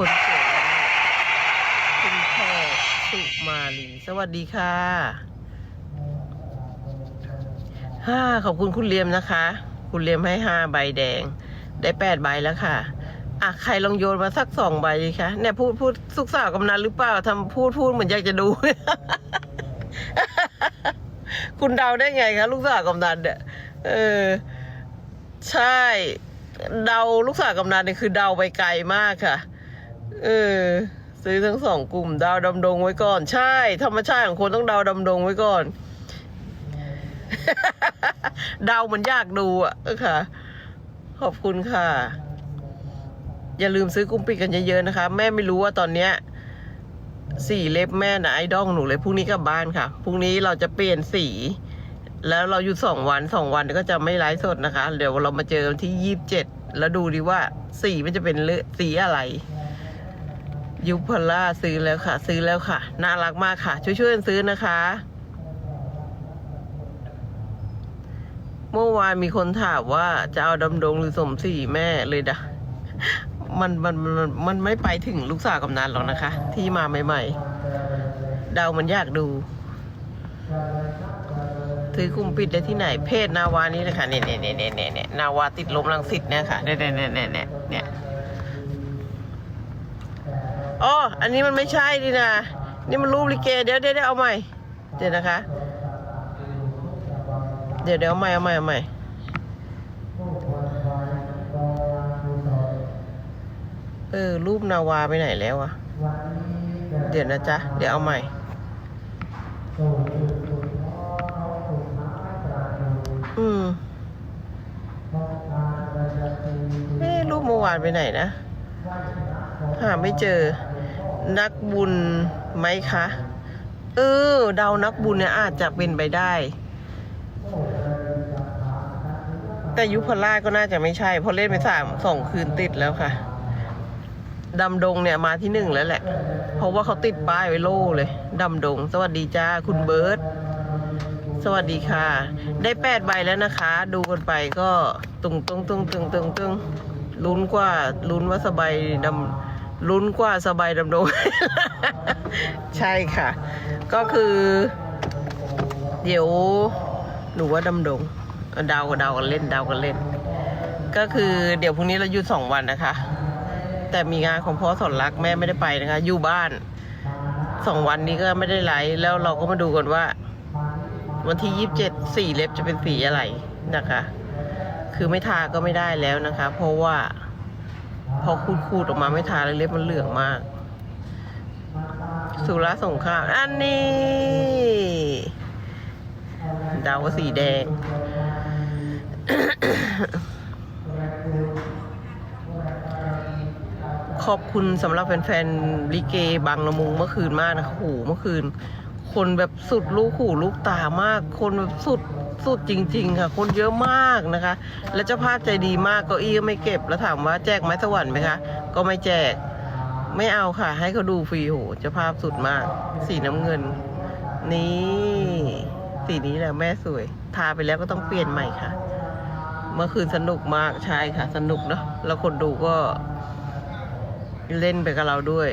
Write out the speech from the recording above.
คนสวยคุณพ่อสุมาลี สวัสดีค่ะห้าขอบคุณคุณเลียมนะคะ คุณเลียมให้ห้าใบแดง ได้แปดใบแล้วค่ะอะใครลองโยนมาสักสองใบดีคะเนี่ยพูดพูดสุกสาวกำนันหรือเปล่าทำพูดพูดเหมือนอยากจะดู คุณเดาได้ไงคะลูกสาวกำนันเนี่ยเออ ใช่ เดาลูกสาวกำนันเนี่ยคือเดาไปไกลมากค่ะ เออ ซื้อทั้งสองกลุ่มดาวดำดงไว้ก่อน ใช่ ธรรมชาติของคนต้องดาวดำดงไว้ก่อน ดาเหมือนยากดูอะค่ะ ขอบคุณค่ะ อย่าลืมซื้อกุ้งปิดกันเยอะๆนะคะ แม่ไม่รู้ว่าตอนเนี้ยสีเล็บแม่นะไอดองหนูเลยพรุ่งนี้กลับบ้านค่ะพรุ่งนี้เราจะเปลี่ยนสี แล้วเราหยุดสองวันสองวันก็จะไม่ไลฟ์สดนะคะ เดี๋ยวเรามาเจอกันที่ยี่สิบเจ็ดแล้วดูดีว่าสีมันจะเป็นเลือสีอะไร ยุพล่าซื้อแล้วค่ะ ซื้อแล้วค่ะ น่ารักมากค่ะ ช่วยๆกันซื้อนะคะ เมื่อวานมีคนถามว่าจะเอาดำดงหรือสมศรีแม่เลยดะมันมันมันมันไม่ไปถึงลูกสาวกำนันหรอกนะคะ ที่มาใหม่ๆเดามันยากดูถือคุมปิดได้ที่ไหน เพศนาวานี้เลยค่ะเนี่ยเนี่ยเนี่ยเนี่ยเนี่ยเนี่ยนาวาติดลมลังสิตเนี่ยค่ะเนี่ยเนี่ยเนี่ยเนี่ย อันนี้มันไม่ใช่ดินะ นี่มันรูปลิเก เดี๋ยวเดี๋ยวเอาใหม่ เดี๋ยวนะคะ เดี๋ยวเดี๋ยวเอาใหม่เอาใหม่เอาใหม่เออรูปนาวาไปไหนแล้วอะเดี๋ยวนะจ๊ะ เดี๋ยวเอาใหม่ อืมเอ๊รูปเมื่อวานไปไหนนะ หาไม่เจอ นักบุญไหมคะ เออ เดานักบุญเนี่ยอาจจะเป็นไปได้ แต่ยุพราชก็น่าจะไม่ใช่ เพราะเล่นไปสามสองคืนติดแล้วค่ะดำดงเนี่ยมาที่หนึ่งแล้วแหละ เพราะว่าเขาติดป้ายไว้โล่เลยดำดง สวัสดีจ้าคุณเบิร์ตสวัสดีค่ะ ได้แปดใบแล้วนะคะ ดูกันไปก็ตุงตุงตุงตุงตุงตุงลุ้นกว่าลุ้นว่าสบายดำ ลุ้นกว่าสบายดำดง ใช่ค่ะ ก็คือ เดี๋ยวหนูว่าดำดงเดาเดากันเล่นเดากันเล่น ก็คือเดี๋ยวพรุ่งนี้เราหยุดสองวันนะคะ แต่มีงานของพ่อสอนรักแม่ไม่ได้ไปนะคะ อยู่บ้านสองวันนี้ก็ไม่ได้ไลฟ์แล้วเราก็มาดูกันว่า วันที่ยี่สิบเจ็ดสีเล็บจะเป็นสีอะไรนะคะ คือไม่ทาก็ไม่ได้แล้วนะคะ เพราะว่า พอขูดๆออกมาไม่ทาแล้วเล็บมันเหลืองมาก สุราสงครามอันนี้ดาวก็สีแดง ขอบคุณสำหรับแฟนๆลิเกบางละมุงเมื่อคืนมากนะคะโหเมื่อคืน คนแบบสุดลูกหูลูกตามาก คนแบบสุดสุดจริง ๆ ค่ะ คนเยอะมากนะคะ และเจ้าภาพใจดีมากเก้าอี้ก็ไม่เก็บแล้วถามว่าแจกไม้สวรรค์ไหมคะ ก็ไม่แจก ไม่เอาค่ะ ให้เขาดูฟรีโหเจ้าภาพสุดมาก สีน้ำเงิน นี่ สีนี้แหละแม่สวย ทาไปแล้วก็ต้องเปลี่ยนใหม่ค่ะ เมื่อคืนสนุกมากใช่ค่ะ สนุกเนาะแล้วคนดูก็เล่นไปกับเราด้วย